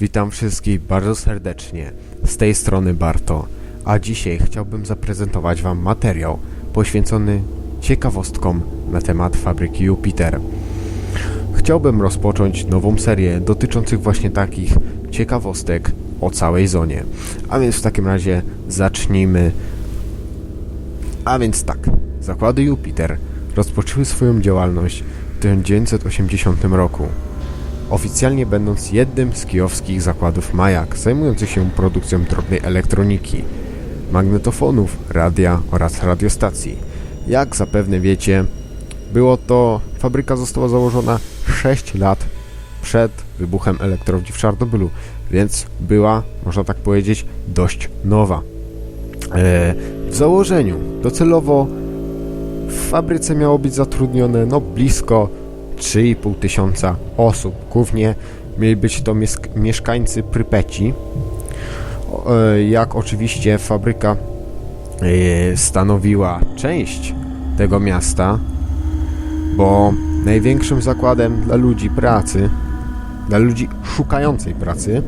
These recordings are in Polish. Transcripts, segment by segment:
Witam wszystkich bardzo serdecznie. Z tej strony Barto, a dzisiaj chciałbym zaprezentować Wam materiał poświęcony ciekawostkom na temat fabryki Jupiter. Chciałbym rozpocząć nową serię dotyczących właśnie takich ciekawostek o całej zonie. A więc w takim razie zacznijmy. A więc tak, zakłady Jupiter rozpoczęły swoją działalność w 1980 roku oficjalnie będąc jednym z kijowskich zakładów Majak, zajmujących się produkcją drobnej elektroniki, magnetofonów, radia oraz radiostacji. Jak zapewne wiecie, było to, fabryka została założona 6 lat przed wybuchem elektrowni w Czarnobylu, więc była, można tak powiedzieć, dość nowa. E, w założeniu docelowo w fabryce miało być zatrudnione no blisko 3,5 tysiąca osób. Głównie mieli być to mies- mieszkańcy Prypeci. E, Jak oczywiście fabryka e, stanowiła część tego miasta, bo największym zakładem dla ludzi pracy, dla ludzi szukającej pracy,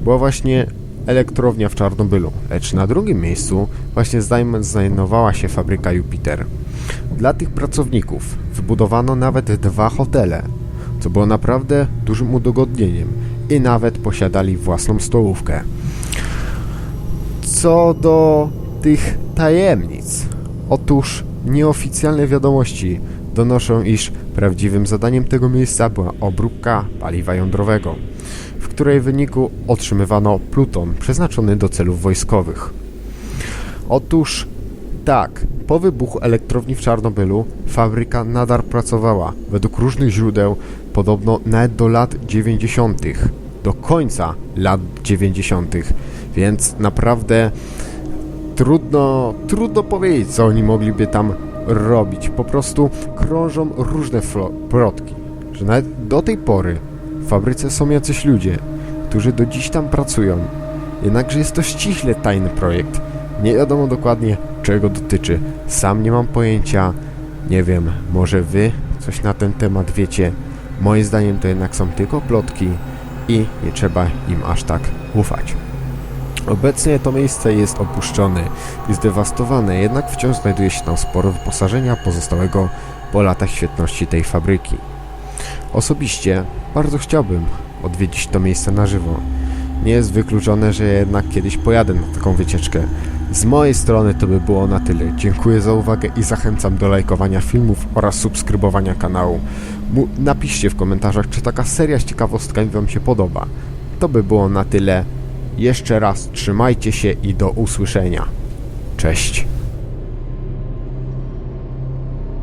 była właśnie elektrownia w Czarnobylu, lecz na drugim miejscu właśnie znajdowała się fabryka Jupiter. Dla tych pracowników wybudowano nawet dwa hotele, co było naprawdę dużym udogodnieniem i nawet posiadali własną stołówkę. Co do tych tajemnic, otóż nieoficjalne wiadomości donoszą, iż prawdziwym zadaniem tego miejsca była obróbka paliwa jądrowego, której wyniku otrzymywano pluton przeznaczony do celów wojskowych. Otóż tak, po wybuchu elektrowni w Czarnobylu fabryka nadal pracowała. Według różnych źródeł podobno nawet do lat 90. Do końca lat 90. Więc naprawdę trudno, trudno powiedzieć, co oni mogliby tam robić. Po prostu krążą różne plotki, że nawet do tej pory w fabryce są jacyś ludzie, którzy do dziś tam pracują. Jednakże jest to ściśle tajny projekt. Nie wiadomo dokładnie, czego dotyczy. Sam nie mam pojęcia. Nie wiem, może wy coś na ten temat wiecie. Moim zdaniem to jednak są tylko plotki i nie trzeba im aż tak ufać. Obecnie to miejsce jest opuszczone i zdewastowane, jednak wciąż znajduje się tam sporo wyposażenia pozostałego po latach świetności tej fabryki. Osobiście bardzo chciałbym odwiedzić to miejsce na żywo. Nie jest wykluczone, że jednak kiedyś pojadę na taką wycieczkę. Z mojej strony to by było na tyle. Dziękuję za uwagę i zachęcam do lajkowania filmów oraz subskrybowania kanału. Mu- napiszcie w komentarzach, czy taka seria z ciekawostkami Wam się podoba. To by było na tyle. Jeszcze raz trzymajcie się i do usłyszenia. Cześć.